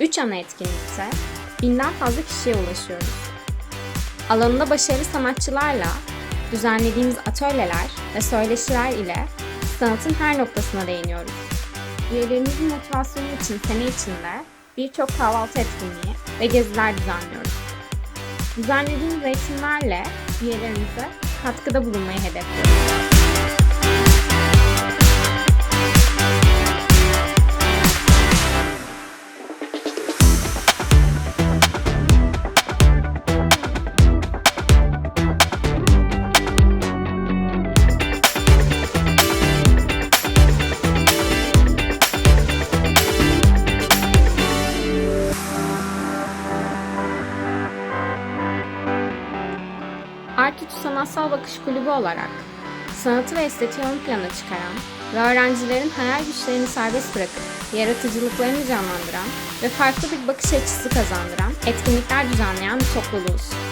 3 ana etkinlikte binden fazla kişiye ulaşıyoruz. Alanında başarılı sanatçılarla düzenlediğimiz atölyeler ve söyleşiler ile sanatın her noktasına değiniyoruz. Üyelerimizin motivasyonu için sene içinde birçok kahvaltı etkinliği ve geziler düzenliyoruz. Düzenlediğimiz eğitimlerle üyelerimize katkıda bulunmayı hedefliyoruz. Arkitü Sanatsal Bakış Kulübü olarak sanatı ve estetiği ön plana çıkaran ve öğrencilerin hayal güçlerini serbest bırakıp yaratıcılıklarını canlandıran ve farklı bir bakış açısı kazandıran etkinlikler düzenleyen bir topluluğuz.